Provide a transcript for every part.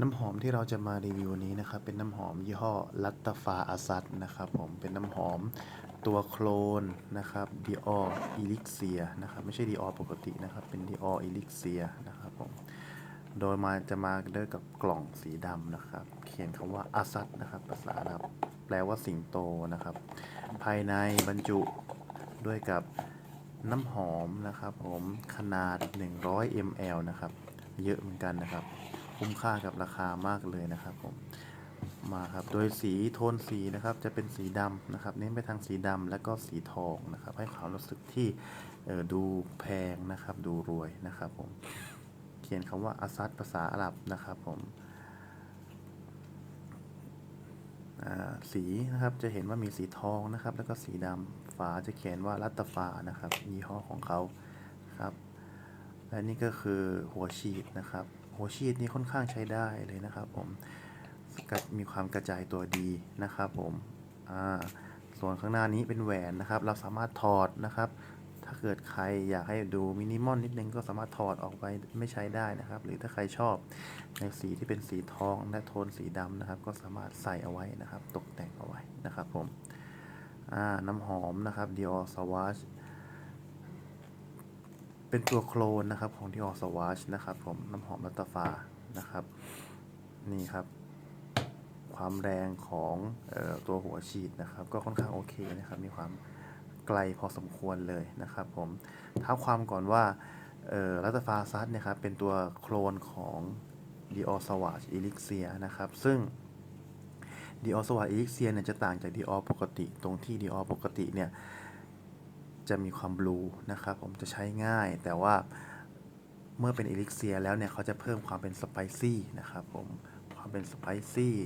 น้ำหอมที่เราจะมารีวิวนี้นะครับ เป็นน้ำหอมยี่ห้อลัตตาฟาอาซัดนะครับผมเป็นน้ำหอมตัวโคลนนะครับดีอออิลิกเซียนะครับไม่ใช่ดีออปกตินะครับ เป็นดีอออิลิกเซียนะครับผมโดยมาจะมาด้วยกับกล่องสีดำนะครับ เขียนคำว่าอาซัดนะครับภาษาอาหรับแปลว่าสิงโตนะครับ ภายในบรรจุด้วยกับน้ำหอมนะครับ ผมขนาด 100 ml นะครับ เยอะเหมือนกันนะครับ คุ้มค่ากับราคามากเลยนะครับผมมาครับ โดยสีโทนสีนะครับจะเป็นสีดำนะครับ เน้นไปทางสีดำและก็สีทองนะครับ ให้ความรู้สึกที่ดูแพงนะครับ ดูรวยนะครับผมเขียนคำว่าอาซัดภาษาอาหรับนะครับผมสีนะครับจะเห็นว่ามีสีทองนะครับ แล้วก็สีดำฝาจะเขียนว่ารัตตาฟานะครับยี่ห้อของเขาครับ และนี่ก็คือหัวฉีดนะครับ หัวฉีดนี่ค่อนข้างใช้ได้เลยนะครับผมก็มีความกระจายตัวดีนะครับผมส่วนข้างหน้านี้เป็นแหวนนะครับ เราสามารถถอดนะครับ ถ้าเกิดใครอยากให้ดูมินิมอลนิดนึงก็สามารถถอดออกไปไม่ใช้ได้นะครับ หรือถ้าใครชอบในสีที่เป็นสีทองและโทนสีดำนะครับ ก็สามารถใส่เอาไว้นะครับ ตกแต่งเอาไว้นะครับผมน้ำหอมนะครับ Dior Sauvage เป็นตัวโคลนนะครับของที่ออสวาชนะครับผมน้ำหอมรัตตาฟานะครับ นี่ครับ ความแรงของออตัวหัวฉีดนะครับ ก็ค่อนข้างโอเคนะครับ มีความไกลพอสมควรเลยนะครับผมเท้าความก่อนว่าเออรัตตาฟาซัสเนี่ยครับเป็นตัวโคลนของ Dior Sauvage Elixir นะครับ ซึ่ง Dior Sauvage Elixir เนี่ยจะต่างจาก Dior ปกติ ตรงที่ Dior ปกติเนี่ย จะมีความบลูนะครับผมจะใช้ง่าย แต่ว่าเมื่อเป็นเอลิกเซียแล้วเนี่ยเขาจะเพิ่มความเป็นสไปซี่นะครับผมความเป็นสไปซี่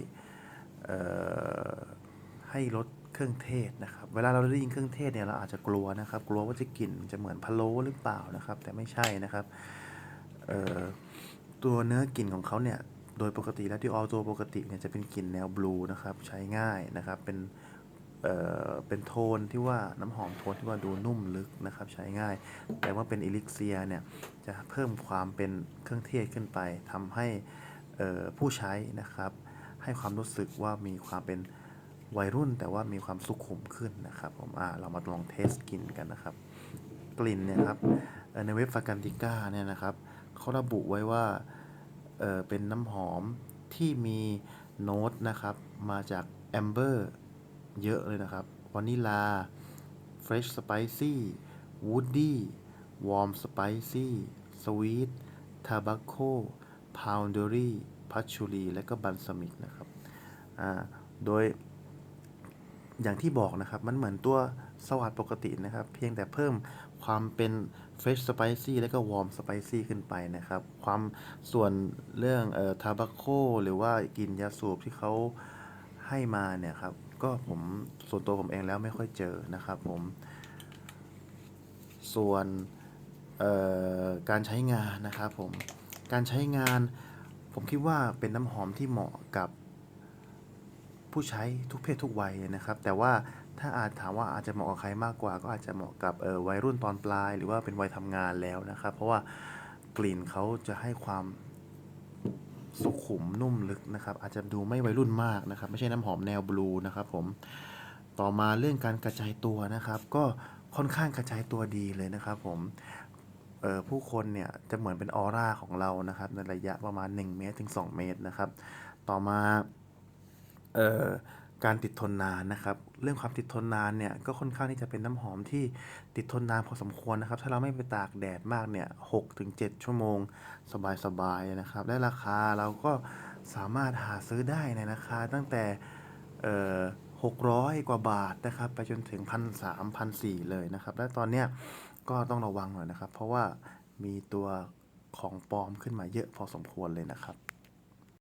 ให้ลดเครื่องเทศนะครับเวลาเราได้ยินเครื่องเทศเนี่ยเราอาจจะกลัวนะครับ กลัวว่าจะกลิ่นจะเหมือนพะโล้หรือเปล่านะครับ แต่ไม่ใช่นะครับตัวเนื้อกลิ่นของเขาเนี่ยโดยปกติแล้วที่ออตัวปกติเนี่ยจะเป็นกลิ่นแนวบลูนะครับใช้ง่ายนะครับเป็น เเป็นโทนที่ว่าน้ำหอมโทนที่ว่าดูนุ่มลึกนะครับใช้ง่าย แต่ว่าเป็นอิลิกเซียเนี่ยจะเพิ่มความเป็นเครื่องเทศขึ้นไปทำให้ผู้ใช้นะครับ ให้ความรู้สึกว่ามีความเป็นวัยรุ่น แต่ว่ามีความสุขุมขึ้นนะครับผมอ่าเรามาลองเทสกลิ่นกันนะครับ กลิ่นเนี่ยครับในเว็บฟากันติก้าเนี่ยนะครับเขาระบุไว้ว่าเเป็นน้ำหอมที่มีโน้ตนะครับมาจากแอมเบอร์ เยอะเลยนะครับวานิลา Fresh Spicy Woody Warm Spicy Sweet Tobacco Powdery Patchouli และก็บันซามิกนะครับอ่าโดยอย่างที่บอกนะครับ มันเหมือนตัวสวัสดปกตินะครับ เพียงแต่เพิ่มความเป็น Fresh Spicy และก็ Warm Spicy ขึ้นไปนะครับ ความส่วนเรื่องเอ่อ Tobacco หรือว่ากลิ่นยาสูบที่เขาให้มาเนี่ยครับ ก็ผมส่วนตัวผมเองแล้วไม่ค่อยเจอนะครับผม ส่วนการใช้งานนะครับผม การใช้งานผมคิดว่าเป็นน้ำหอมที่เหมาะกับผู้ใช้ทุกเพศทุกวัยนะครับ แต่ว่าถ้าอาจถามว่าอาจจะเหมาะกับใครมากกว่า ก็อาจจะเหมาะกับวัยรุ่นตอนปลาย หรือว่าเป็นวัยทำงานแล้วนะครับ เพราะว่ากลิ่นเขาจะให้ความ สุขุมนุ่มลึกนะครับ อาจจะดูไม่วัยรุ่นมากนะครับ ไม่ใช่น้ำหอมแนวบลูนะครับผมต่อมาเรื่องการกระจายตัวนะครับ ก็ค่อนข้างกระจายตัวดีเลยนะครับ ผมผู้คนเนี่ยจะเหมือนเป็นออร่าของเรานะครับ ในระยะประมาณ 1 เมตรถึง 2 เมตรนะครับ ต่อมาออการติดทนนานนะครับ เรื่องความติดทนนานเนี่ยก็ค่อนข้างที่จะเป็นน้ำหอมที่ติดทนนานพอสมควรนะครับ ถ้าเราไม่ไปตากแดดมากเนี่ยหกถึงเจ็ดชั่วโมงสบายๆนะครับ และราคาเราก็สามารถหาซื้อได้ในราคาตั้งแต่หกร้อยกว่าบาทนะครับ ไปจนถึงพันสามพันสี่เลยนะครับ และตอนเนี้ยก็ต้องระวังหน่อยนะครับ เพราะว่ามีตัวของปลอมขึ้นมาเยอะพอสมควรเลยนะครับ